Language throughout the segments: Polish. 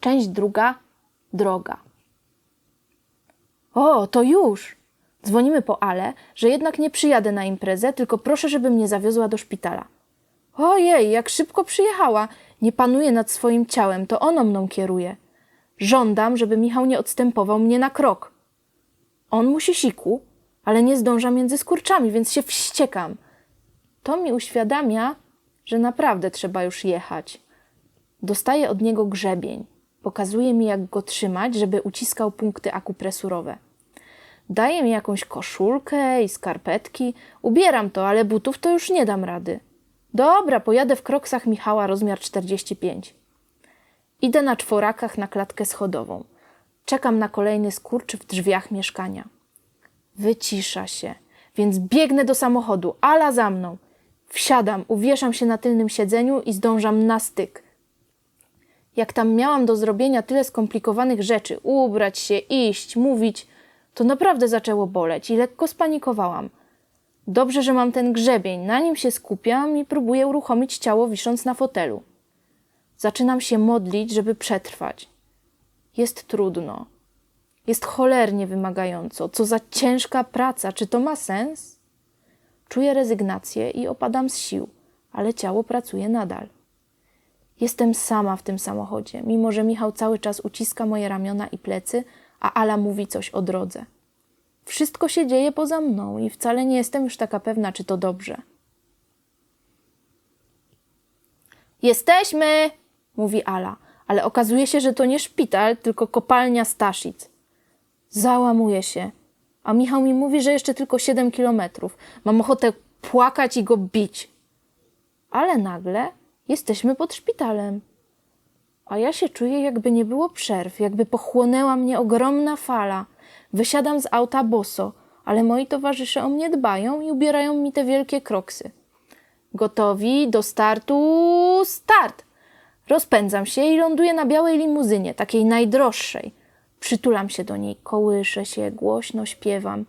Część druga. Droga. O, to już! Dzwonimy po Ale, że jednak nie przyjadę na imprezę, tylko proszę, żeby mnie zawiozła do szpitala. Ojej, jak szybko przyjechała. Nie panuje nad swoim ciałem, to ono mną kieruje. Żądam, żeby Michał nie odstępował mnie na krok. On musi siku, ale nie zdąża między skurczami, więc się wściekam. To mi uświadamia, że naprawdę trzeba już jechać. Dostaję od niego grzebień. Pokazuje mi, jak go trzymać, żeby uciskał punkty akupresurowe. Daje mi jakąś koszulkę i skarpetki. Ubieram to, ale butów to już nie dam rady. Dobra, pojadę w kroksach Michała rozmiar 45. Idę na czworakach na klatkę schodową. Czekam na kolejny skurcz w drzwiach mieszkania. Wycisza się, więc biegnę do samochodu, ala za mną. Wsiadam, uwieszam się na tylnym siedzeniu i zdążam na styk. Jak tam miałam do zrobienia tyle skomplikowanych rzeczy, ubrać się, iść, mówić, to naprawdę zaczęło boleć i lekko spanikowałam. Dobrze, że mam ten grzebień, na nim się skupiam i próbuję uruchomić ciało wisząc na fotelu. Zaczynam się modlić, żeby przetrwać. Jest trudno. Jest cholernie wymagająco. Co za ciężka praca. Czy to ma sens? Czuję rezygnację i opadam z sił, ale ciało pracuje nadal. Jestem sama w tym samochodzie, mimo że Michał cały czas uciska moje ramiona i plecy, a Ala mówi coś o drodze. Wszystko się dzieje poza mną i wcale nie jestem już taka pewna, czy to dobrze. Jesteśmy! mówi Ala, ale okazuje się, że to nie szpital, tylko kopalnia Staszic. Załamuję się, a Michał mi mówi, że jeszcze tylko 7 kilometrów. Mam ochotę płakać i go bić. Ale nagle jesteśmy pod szpitalem. A ja się czuję, jakby nie było przerw, jakby pochłonęła mnie ogromna fala. Wysiadam z auta boso, ale moi towarzysze o mnie dbają i ubierają mi te wielkie kroksy. Gotowi do startu. Start! Rozpędzam się i ląduję na białej limuzynie, takiej najdroższej. Przytulam się do niej, kołyszę się, głośno śpiewam.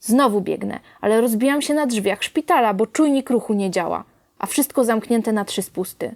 Znowu biegnę, ale rozbijam się na drzwiach szpitala, bo czujnik ruchu nie działa, a wszystko zamknięte na trzy spusty.